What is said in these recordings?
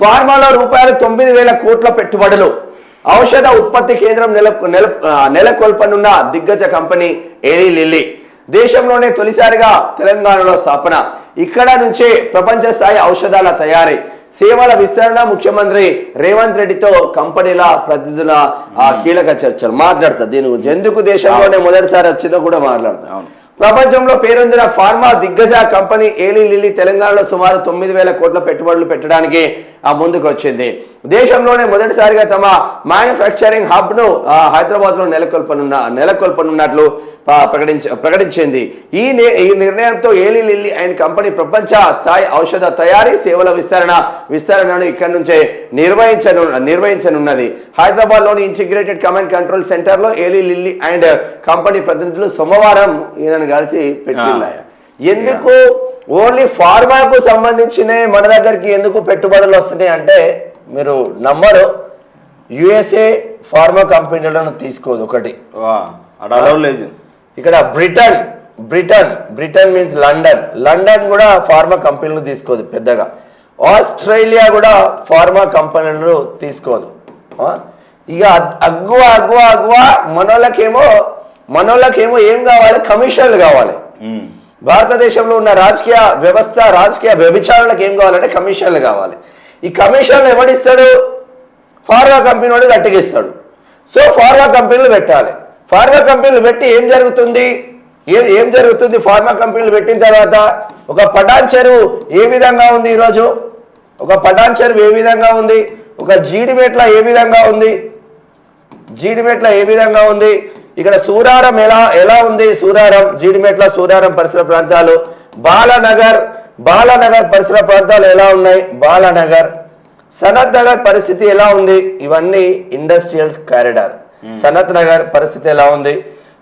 ఫార్మాలో రూపాయలు తొమ్మిది వేల కోట్ల పెట్టుబడులు. ఔషధ ఉత్పత్తి కేంద్రం నెల నెల నెలకొల్పనున్న దిగ్గజ కంపెనీ ఏలీ లిల్లీ. దేశంలోనే తొలిసారిగా తెలంగాణలో స్థాపన. ఇక్కడ నుంచే ప్రపంచ స్థాయి ఔషధాల తయారీ. సేవల విస్తరణ ముఖ్యమంత్రి రేవంత్ రెడ్డితో కంపెనీల ప్రతినిధుల ఆ, కీలక చర్చలు. మాట్లాడతారు దీని గురించి. ఎందుకు దేశంలోనే మొదటిసారి వచ్చిందో కూడా మాట్లాడతారు అవును. ప్రపంచంలో పేరొందిన ఫార్మా దిగ్గజ కంపెనీ ఏలీ లిల్లీ తెలంగాణలో సుమారు తొమ్మిది వేల కోట్ల పెట్టుబడులు పెట్టడానికి ముందుకు వచ్చింది. దేశంలోనే మొదటిసారిగా తమ మ్యానుఫ్యాక్చరింగ్ హబ్ను హైదరాబాద్లో నెలకొల్పనున్న నెలకొల్పనున్నట్లు ప్రకటించ ప్రకటించింది. ఈ ఈ నిర్ణయంతో ఏలీ లిల్లీ అండ్ కంపెనీ ప్రపంచ స్థాయి ఔషధ తయారీ సేవల విస్తరణ విస్తరణను ఇక్కడి నుంచే నిర్వహించను నిర్వహించనున్నది. హైదరాబాద్లోని ఇంటిగ్రేటెడ్ కమాండ్ కంట్రోల్ సెంటర్లో ఏలీ లిల్లీ అండ్ కంపెనీ ప్రతినిధులు సోమవారం ఈయనను కలిసి పెట్టిన్నాయి ఎందుకు? ఓన్లీ ఫార్మాకు సంబంధించిన మన దగ్గరికి ఎందుకు పెట్టుబడులు వస్తున్నాయి అంటే మీరు నమ్మరు. యుఎస్ఏ ఫార్మా కంపెనీలను తీసుకోదు ఒకటి. లేదు. ఇక్కడ Britain Britain Britain means London. London కూడా ఫార్మా కంపెనీలు తీసుకోదు పెద్దగా. ఆస్ట్రేలియా కూడా ఫార్మా కంపెనీలు తీసుకోదు? ఇక అగ్- అగ్గువ అగ్గువ అగ్గువ మనోళ్ళకేమో మనోళ్ళకేమో ఏం కావాలి? కమిషన్లు కావాలి. భారతదేశంలో ఉన్న రాజకీయ వ్యవస్థ రాజకీయ వ్యభిచారాలకు ఏం కావాలంటే కమిషన్లు కావాలి. ఈ కమిషన్లు ఎవడిస్తాడు? ఫార్మా కంపెనీ వాడు గట్టిగిస్తాడు సో ఫార్మా కంపెనీలు పెట్టాలి. ఫార్మా కంపెనీలు పెట్టి ఏం జరుగుతుంది? ఏం ఏం జరుగుతుంది? ఫార్మా కంపెనీలు పెట్టిన తర్వాత ఒక పటాన్ చెరువు ఏ విధంగా ఉంది ఈరోజు? ఒక పటాన్ చెరువు ఏ విధంగా ఉంది? ఒక జీడిమెట్ల ఏ విధంగా ఉంది? జీడిమెట్ల ఏ విధంగా ఉంది? ఇక్కడ సూరారం ఎలా ఎలా ఉంది సూరారం? జీడిమెట్ల సూరారం పరిసర ప్రాంతాలు. బాలనగర్ బాలనగర్ పరిసర ప్రాంతాలు ఎలా ఉన్నాయి? బాలనగర్. సనత్ నగర్ పరిస్థితి ఎలా ఉంది? ఇవన్నీ ఇండస్ట్రియల్ కారిడార్. సనత్ నగర్ పరిస్థితి ఎలా ఉంది?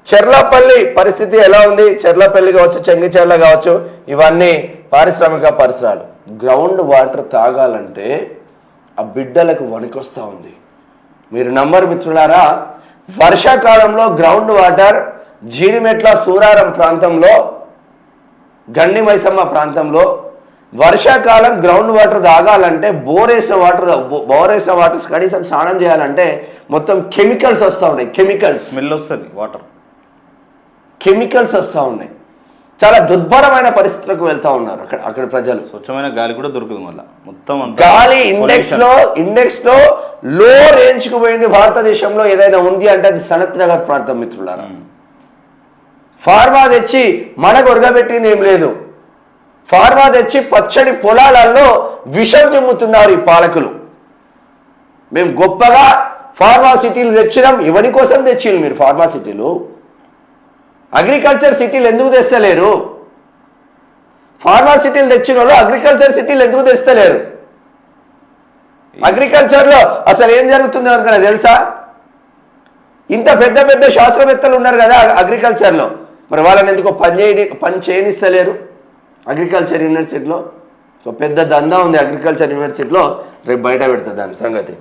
చెర్లపల్లి పరిస్థితి ఎలా ఉంది? చెర్లపల్లి కావచ్చు చెంగిచెర్ల కావచ్చు ఇవన్నీ పారిశ్రామిక పరిసరాలు. గ్రౌండ్ వాటర్ తాగాలంటే ఆ బిడ్డలకు వణికొస్తా ఉంది. మీరు నంబర్ మిత్రులారా వర్షాకాలంలో గ్రౌండ్ వాటర్ జీడిమెట్ల సూరారం ప్రాంతంలో గండి మైసమ్మ ప్రాంతంలో వర్షాకాలం గ్రౌండ్ వాటర్ తాగాలంటే బోరేసిన వాటర్ బోరేసిన వాటర్ కనీసం స్నానం చేయాలంటే మొత్తం కెమికల్స్ వస్తూ ఉన్నాయి కెమికల్స్. స్మెల్ వస్తుంది వాటర్. కెమికల్స్ వస్తూ ఉన్నాయి. చాలా దుర్భరమైన పరిస్థితులకు వెళ్తా ఉన్నారు అక్కడ అక్కడ ప్రజలు. స్వచ్ఛమైన గాలి కూడా దొరకదు మళ్ళీ. మొత్తం గాలి ఇండెక్స్. లో ఇండెక్స్లో లో రేంజ్కు పోయింది భారతదేశంలో ఏదైనా ఉంది అంటే అది సనత్ నగర్ ప్రాంతం మిత్రులారా. ఫార్మా తెచ్చి మనకు ఉరగబెట్టింది ఏం లేదు. ఫార్మా తెచ్చి పచ్చడి పొలాలలో విషం చిమ్ముతున్నారు ఈ పాలకులు. మేము గొప్పగా ఫార్మా సిటీలు తెచ్చినాం ఎవరి కోసం తెచ్చిళ్ళు మీరు ఫార్మా సిటీలు? అగ్రికల్చర్ సిటీలు ఎందుకు తెస్తలేరు? ఫార్మా సిటీలు తెచ్చిన వాళ్ళు అగ్రికల్చర్ సిటీలు ఎందుకు తెస్తలేరు? అగ్రికల్చర్లో అసలు ఏం జరుగుతుంది అనుకున్నా తెలుసా? ఇంత పెద్ద పెద్ద శాస్త్రవేత్తలు ఉన్నారు కదా అగ్రికల్చర్లో మరి వాళ్ళని ఎందుకో పని చేయని పని చేయనిస్తలేరు అగ్రికల్చర్ యూనివర్సిటీలో. సో పెద్ద దందా ఉంది అగ్రికల్చర్ యూనివర్సిటీలో రేపు బయట పెడుతుంది దాని సంగతి.